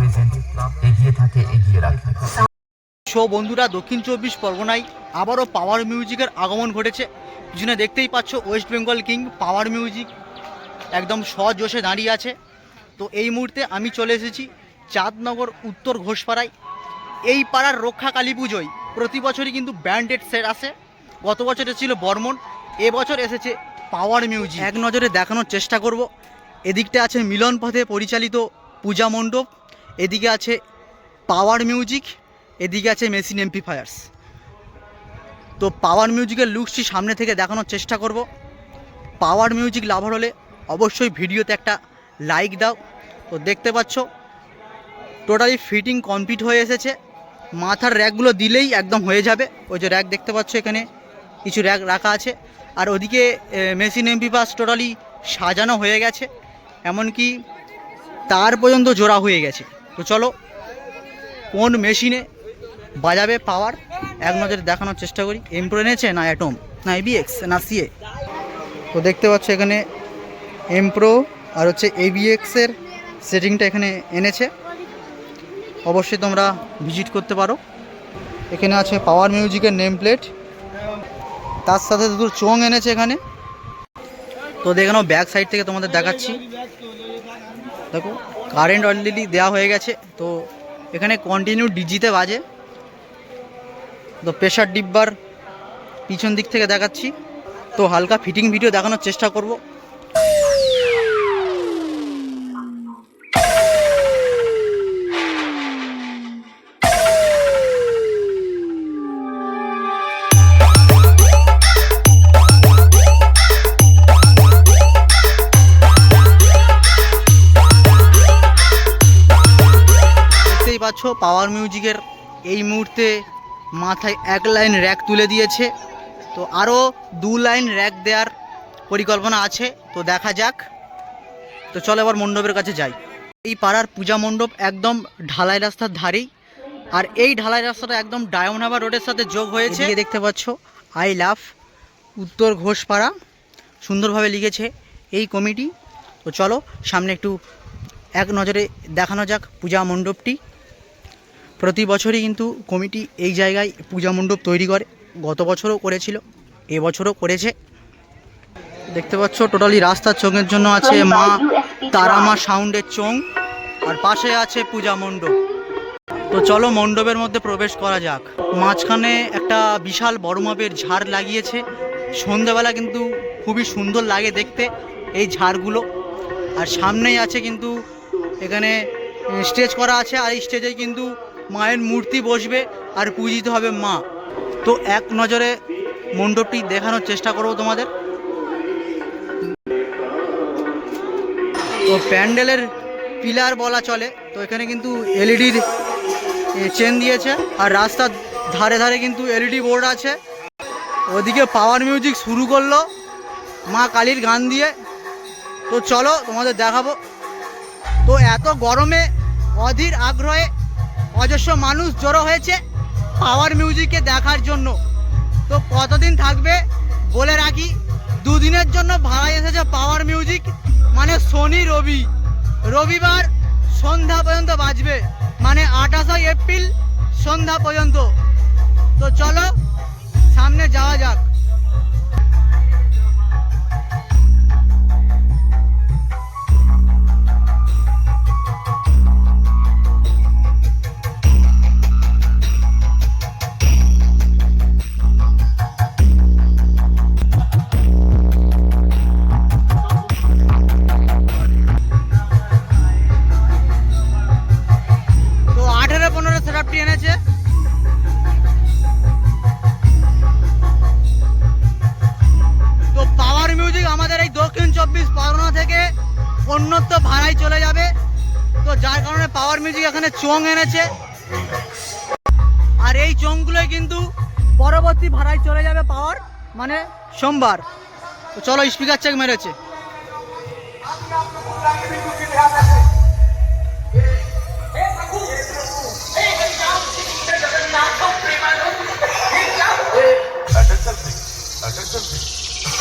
Present এগিয়ে থাকে এগিয়ে রাখে। সো বন্ধুরা দক্ষিণ চব্বিশ পরগনায় আবারও পাওয়ার মিউজিকের আগমন ঘটেছে। পিছনে দেখতেই পাচ্ছ West Bengal King Power Music একদম সজোশে দাঁড়িয়ে আছে। তো এই মুহূর্তে আমি চলে এসেছি চাঁদনগর উত্তর ঘোষপাড়ায়। এই পাড়ার রক্ষা কালী পুজোয়। প্রতি বছরই কিন্তু ব্যান্ডেড সেট আসে। গত বছর ছিল বর্মন এবছর এসেছে পাওয়ার মিউজিক এক নজরে দেখানোর চেষ্টা করব। এদিকটা আছে মিলন পথে পরিচালিত পূজা মণ্ডপ। এদিকে আছে পাওয়ার মিউজিক এদিকে আছে মেশিন এমপ্লিফায়ার্স তো পাওয়ার মিউজিকের লুকসটি সামনে থেকে দেখানোর চেষ্টা করব। পাওয়ার মিউজিক লাভার হলে অবশ্যই ভিডিওতে একটা লাইক দাও। তো দেখতে পাচ্ছ টোটালি ফিটিং কমপ্লিট হয়ে এসেছে। মাথার র্যাকগুলো দিলেই একদম হয়ে যাবে। ওই যে র্যাক দেখতে পাচ্ছ এখানে কিছু র্যাক রাখা আছে। আর ওদিকে মেশিন এমপিপাস টোটালি সাজানো হয়ে গেছে। এমনকি তার পর্যন্ত জোড়া হয়ে গেছে। তো চলো, কোন মেশিনে বাজাবে পাওয়ার এক নজরে দেখানোর চেষ্টা করি। এমপ্রো এনেছে না অ্যাটম না এবিএক্স না সিএ তো দেখতে পাচ্ছ এখানে এমপ্রো আর হচ্ছে এবিএক্সের সেটিংটা এখানে এনেছে। অবশ্যই তোমরা ভিজিট করতে পারো। এখানে আছে পাওয়ার মিউজিকের নেম প্লেট তার সাথে দুটো চোং এনেছে এখানে। তো দেখানো ব্যাক সাইড থেকে তোমাদের দেখাচ্ছি। দেখো কারেন্ট অলরেডি দেওয়া হয়ে গেছে, তো এখানে কন্টিনিউ ডিজিতে বাজে। তো প্রেশার ডিব্বার পিছন দিক থেকে দেখাচ্ছি। তো হালকা ফিটিং ভিডিও দেখানোর চেষ্টা করব। পাচ্ছ পাওয়ার মিউজিকের এই মুহূর্তে মাথায় এক লাইন র্যাক তুলে দিয়েছে। তো আরও দু লাইন র্যাক দেওয়ার পরিকল্পনা আছে। তো দেখা যাক। তো চলো এবার মণ্ডপের কাছে যাই। এই পাড়ার পূজা মণ্ডপ একদম ঢালাই রাস্তার ধারেই। আর এই ঢালাই রাস্তাটা একদম ডায়মন্ড রোডের সাথে যোগ হয়েছে। দেখতে পাচ্ছ আই লাভ উত্তর ঘোষপাড়া সুন্দরভাবে লিখেছে এই কমিটি। তো চলো, সামনে একটু এক নজরে দেখানো যাক পূজা মণ্ডপটি। প্রতি বছরই কিন্তু কমিটি এই জায়গায় পূজা মণ্ডপ তৈরি করে। গত বছরও করেছিল এবছরও করেছে। দেখতে পাচ্ছ টোটালি রাস্তার চোঙের জন্য আছে মা তারামা সাউন্ডের চোং আর পাশে আছে পূজা মণ্ডপ। তো চলো মণ্ডপের মধ্যে প্রবেশ করা যাক। মাঝখানে একটা বিশাল বড় মাপের ঝাড় লাগিয়েছে। সন্ধ্যাবেলা কিন্তু খুবই সুন্দর লাগে দেখতে এই ঝাড়গুলো। আর সামনেই আছে কিন্তু এখানে স্টেজ করা আছে আর এই স্টেজে কিন্তু মায়ের মূর্তি বসবে আর পূজিত হবে মা। তো এক নজরে মণ্ডপটি দেখানোর চেষ্টা করব তোমাদের। তো প্যান্ডেলের পিলার বলা চলে, তো এখানে কিন্তু এলইডির চেন দিয়েছে আর রাস্তার ধারে ধারে কিন্তু এলইডি বোর্ড আছে। ওদিকে পাওয়ার মিউজিক শুরু করল, মা কালীর গান দিয়ে। তো চলো তোমাদের দেখাবো। তো এত গরমে অধীর আগ্রহে অজস্র মানুষ জড়ো হয়েছে পাওয়ার মিউজিককে দেখার জন্য। তো কতদিন থাকবে বলে রাখি, দুদিনের জন্য ভাড়া এসেছে পাওয়ার মিউজিক মানে শনি রবি। রবিবার সন্ধ্যা পর্যন্ত বাজবে মানে আঠাশে এপ্রিল সন্ধ্যা পর্যন্ত। তো চলো, সামনে যাওয়া যাক। অন্যত্র ভাড়ায় চলে যাবে। তো যার কারণে পাওয়ার মিউজিক এখানে চোং এনেছে। আর এই চোংগুলোই কিন্তু পরবর্তী ভাড়ায় চলে যাবে পাওয়ার মানে সোমবার। তো চলো স্পিকার চেক মেরেছে।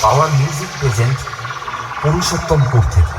পাওয়ার মিউজিক প্রেজেন্ট পুরুষোত্তমপুর থেকে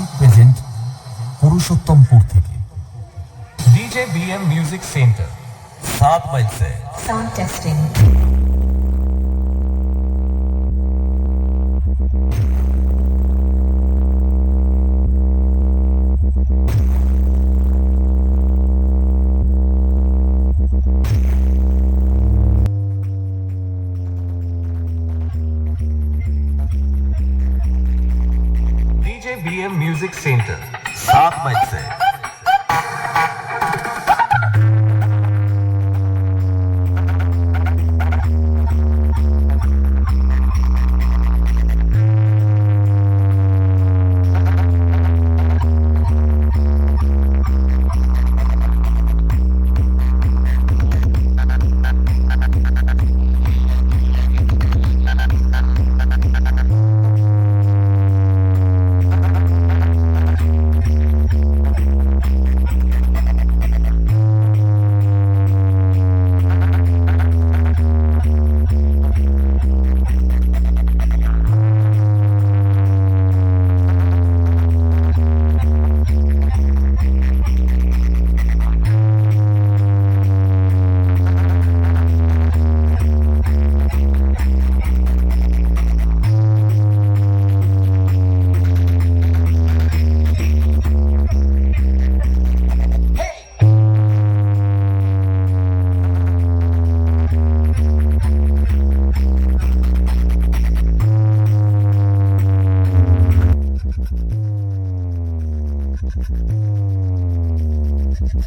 পুরুষোত্তমপুর থেকে डीजे बीएम म्यूजिक सेंटर सात माइल से Sound testing. DJ BM music Ahmet said.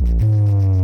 음...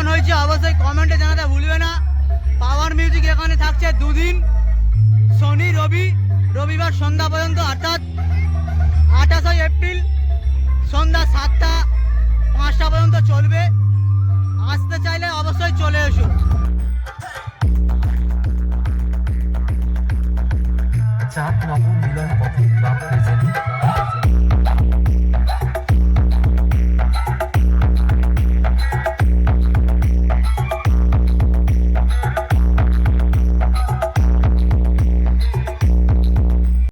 কেমন হয়েছে, অবশ্যই কমেন্টে জানাতে ভুলবে না। পাওয়ার মিউজিক এখানে থাকছে দুদিন, শনি, রবি, রবিবার সন্ধ্যা পর্যন্ত, অর্থাৎ আঠাশে এপ্রিল সন্ধ্যা সাতটা, পাঁচটা পর্যন্ত চলবে। আসতে চাইলে অবশ্যই চলে এসো। চাঁদ নগর মিলন পথে